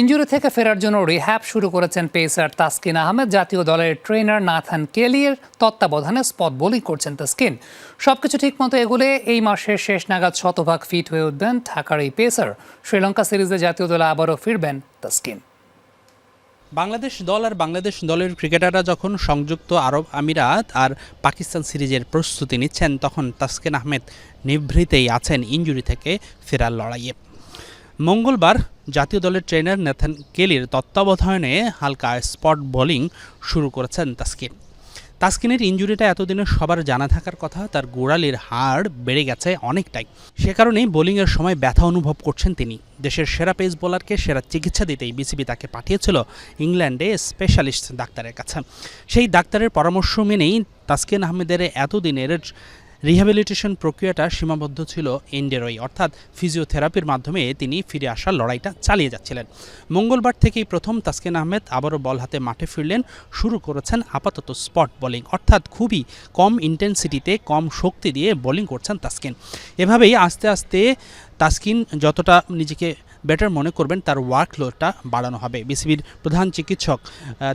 Injury থেকে ফেরার জন্য রিহ্যাব শুরু করেছেন পেসার তাসকিন আহমেদ। জাতীয় দলের ট্রেনার নাথান কেলির তত্ত্বাবধানে স্পট বোলিং করছেন তাসকিন। সবকিছু ঠিকমতো এগুলে এই মাসের শেষ নাগাদ শতভাগ ফিট হয়ে উঠবেন ঢাকার এই পেসার। শ্রীলঙ্কা সিরিজে জাতীয় দলে আবারও ফিরবেন তাসকিন। বাংলাদেশ দল আর বাংলাদেশ দলের ক্রিকেটাররা যখন সংযুক্ত আরব আমিরাত আর পাকিস্তান সিরিজের প্রস্তুতি নিচ্ছেন, তখন তাসকিন আহমেদ নিভৃতেই আছেন ইঞ্জুরি থেকে ফেরার লড়াইয়ে। মঙ্গলবার জাতীয় দলের ট্রেনার নেথান কেলির তত্ত্বাবধানে হালকা স্পট বোলিং শুরু করেছেন তাসকিন। তাসকিনের ইঞ্জুরিটা এতদিনে সবার জানা থাকার কথা, তার গোড়ালির হাড় বেড়ে গেছে অনেকটাই। সে কারণেই বোলিংয়ের সময় ব্যথা অনুভব করছেন তিনি। দেশের সেরা পেস বোলারকে সেরা চিকিৎসা দিতেই বিসিবি তাকে পাঠিয়েছিল ইংল্যান্ডে স্পেশালিস্ট ডাক্তারের কাছে। সেই ডাক্তারের পরামর্শ মেনেই তাসকিন আহমেদের এতদিনের রিহ্যাবিলিটেশন প্রক্রিয়াটা সীমাবদ্ধ ছিল এন্ডেরই, অর্থাৎ ফিজিওথেরাপির মাধ্যমে তিনি ফিরে আসার লড়াইটা চালিয়ে যাচ্ছিলেন। মঙ্গলবার থেকেই প্রথম তাসকিন আহমেদ আবারও বল হাতে মাঠে ফিরলেন, শুরু করেছেন আপাতত স্পট বোলিং, অর্থাৎ খুবই কম ইন্টেন্সিটিতে কম শক্তি দিয়ে বোলিং করছেন তাসকিন। এভাবেই আস্তে আস্তে তাসকিন যতটা নিজেকে বেটার মনে করবেন তার ওয়ার্কলোডটা বাড়ানো হবে। বিসিবির প্রধান চিকিৎসক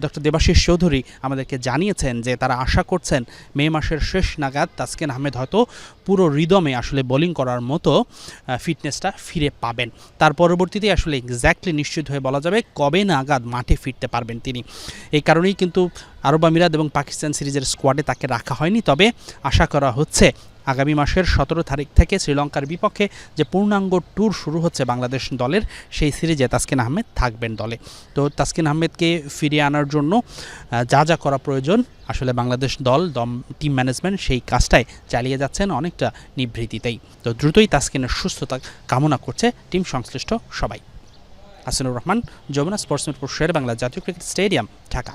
ডক্টর দেবাশিস চৌধুরী আমাদেরকে জানিয়েছেন যে তারা আশা করছেন মে মাসের শেষ নাগাদ তাসকিন আহমেদ হয়তো পুরো রিদমে আসলে বোলিং করার মতো ফিটনেসটা ফিরে পাবেন। তার পরবর্তীতে আসলে এক্স্যাক্টলি নিশ্চিত হয়ে বলা যাবে কবে নাগাদ মাঠে ফিরতে পারবেন তিনি। এই কারণেই কিন্তু আরব আমিরাত এবং পাকিস্তান সিরিজের স্কোয়াডে তাকে রাখা হয়নি, তবে আশা করা হচ্ছে আগামী মাসের সতেরো তারিখ থেকে শ্রীলঙ্কার বিপক্ষে যে পূর্ণাঙ্গ ট্যুর শুরু হচ্ছে বাংলাদেশ দলের, সেই সিরিজে তাসকিন আহমেদ থাকবেন দলে। তো তাসকিন আহমেদকে ফিরিয়ে আনার জন্য যা যা করা প্রয়োজন, আসলে বাংলাদেশ দল, দম টিম ম্যানেজমেন্ট সেই কাজটাই চালিয়ে যাচ্ছেন অনেকটা নিভৃতিতেই। তো দ্রুতই তাসকিনের সুস্থতা কামনা করছে টিম সংশ্লিষ্ট সবাই। হাসিনুর রহমান, যমুনা স্পোর্টস মিরপুর বাংলা জাতীয় ক্রিকেট স্টেডিয়াম, ঢাকা।